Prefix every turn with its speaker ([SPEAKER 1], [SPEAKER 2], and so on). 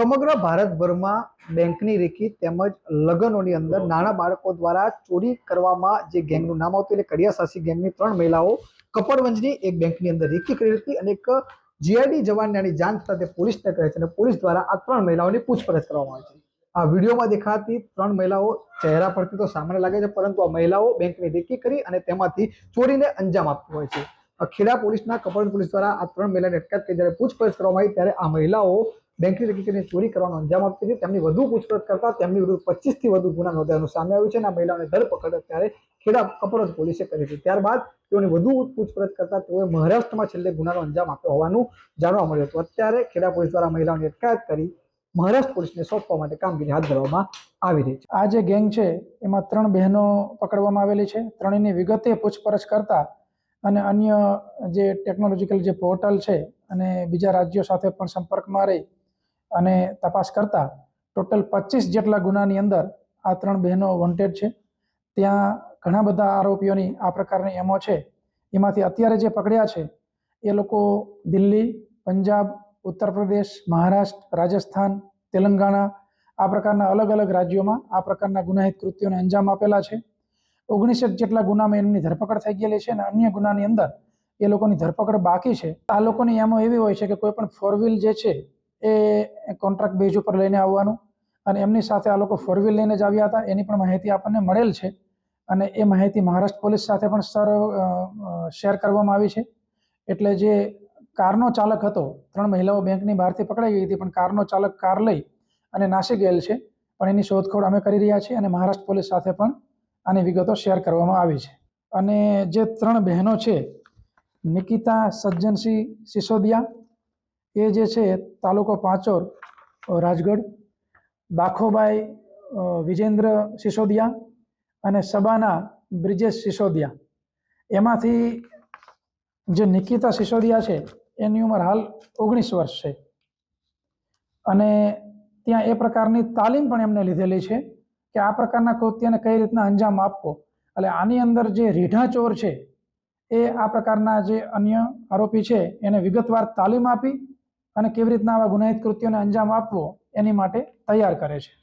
[SPEAKER 1] સમગ્ર ભારતભરમાં બેંકની રેકી તેમજ લગ્નોની અંદર નાના બાળકો દ્વારા ચોરી કરવામાં જે ગેંગનું નામ આવતું એટલે કડિયાસાસી ગેંગની ત્રણ મહિલાઓ કપડવંજની એક બેંકની અંદર રેકી કરી હતી અને એક જીઆઈડી જવાન આની જાણ થતાં તે પોલીસને કહે છે અને પોલીસ દ્વારા આ ત્રણ મહિલાઓની પૂછપરછ કરવામાં આવે છે. આ વિડીયોમાં દેખાતી ત્રણ મહિલાઓ ચહેરા પરથી તો સામાન્ય લાગે છે, પરંતુ આ મહિલાઓ બેંકની રેકી કરી અને તેમાંથી ચોરીને અંજામ આપતું હોય છે. ખેડા પોલીસના કપડ પોલીસ દ્વારા આ ત્રણ મહિલાને અટકાયત કરી જ્યારે પૂછપરછ કરવામાં આવી ત્યારે આ મહિલાઓ બેંકની રેકી ચોરી કરવાનો અંજામ આપતી હતી. તેમની વધુ પૂછપરછ કરતા તેમની વિરુદ્ધ પચીસથી વધુ ગુના નોંધાયાનું સામે આવ્યું છે અને આ મહિલાઓને ધરપકડ અત્યારે ખેડા કપડવંજ પોલીસે કરી હતી ત્યારબાદ તેઓની વધુ પૂછપરછ કરતા તેઓએ મહારાષ્ટ્રમાં છેલ્લે ગુનાનો અંજામ આપ્યો હોવાનું જાણવા મળ્યું હતું. અત્યારે ખેડા પોલીસ દ્વારા મહિલાઓની અટકાયત કરી મહારાષ્ટ્ર પોલીસને સોંપવા માટે કામગીરી હાથ ધરવામાં આવી રહી છે.
[SPEAKER 2] આ જે ગેંગ છે, એમાં ત્રણ બહેનો પકડવામાં આવેલી છે. ત્રણેયની વિગતે પૂછપરછ કરતા અને અન્ય જે ટેકનોલોજીકલ જે પોર્ટલ છે અને બીજા રાજ્યો સાથે પણ સંપર્કમાં રહી અને તપાસ કરતા ટોટલ પચીસ જેટલા ગુનાની અંદર આ ત્રણ બહેનો વોન્ટેડ છે. ત્યાં ઘણા બધા આરોપીઓની આ પ્રકારની એમો છે. એમાંથી અત્યારે જે પકડ્યા છે, એ લોકો દિલ્હી, પંજાબ, ઉત્તર પ્રદેશ, મહારાષ્ટ્ર, રાજસ્થાન, તેલંગાણા, આ પ્રકારના અલગ અલગ રાજ્યોમાં આ પ્રકારના ગુનાહિત કૃત્યોને અંજામ આપેલા છે. ઓગણીસેક જેટલા ગુનામાં એમની ધરપકડ થઈ ગયેલી છે અને અન્ય ગુનાની અંદર એ લોકોની ધરપકડ બાકી છે. આ લોકોની એમો એવી હોય છે કે કોઈ પણ ફોર વ્હીલ જે છે એ કોન્ટ્રાક્ટ બેઝ ઉપર લઈને આવવાનું અને એમની સાથે આ લોકો ફોર વ્હીલ લઈને જ આવ્યા હતા. એની પણ માહિતી આપણને મળેલ છે અને એ માહિતી મહારાષ્ટ્ર પોલીસ સાથે પણ સર શેર કરવામાં આવી છે. એટલે જે કારનો ચાલક હતો, ત્રણ મહિલાઓ બેંકની બહારથી પકડાઈ ગઈ હતી, પણ કારનો ચાલક કાર લઈ અને નાસી ગયેલ છે. પણ એની શોધખોળ અમે કરી રહ્યા છીએ અને મહારાષ્ટ્ર પોલીસ સાથે પણ આની વિગતો શેર કરવામાં આવી છે. અને જે ત્રણ બહેનો છે, નિકિતા, સજ્જનસિંહ સિસોદિયા એ જે છે, તાલુકો પાંચોર રાજગઢ બાખોભાઈ વિજેન્દ્ર સિસોદિયા અને સબાના બ્રિજેશ સિસોદિયા. એમાંથી જે નિકિતા સિસોદિયા છે, એની ઉંમર હાલ ઓગણીસ વર્ષ છે. અને ત્યાં એ પ્રકારની તાલીમ પણ એમને લીધેલી છે કે આ પ્રકારના કૃત્યને કઈ રીતના અંજામ આપવો. એટલે આની અંદર જે રીઢા ચોર છે, એ આ પ્રકારના જે અન્ય આરોપી છે, એને વિગતવાર તાલીમ આપી અને કેવી રીતના આવા ગુનાહિત કૃત્યોને અંજામ આપવો એની માટે તૈયાર કરે છે.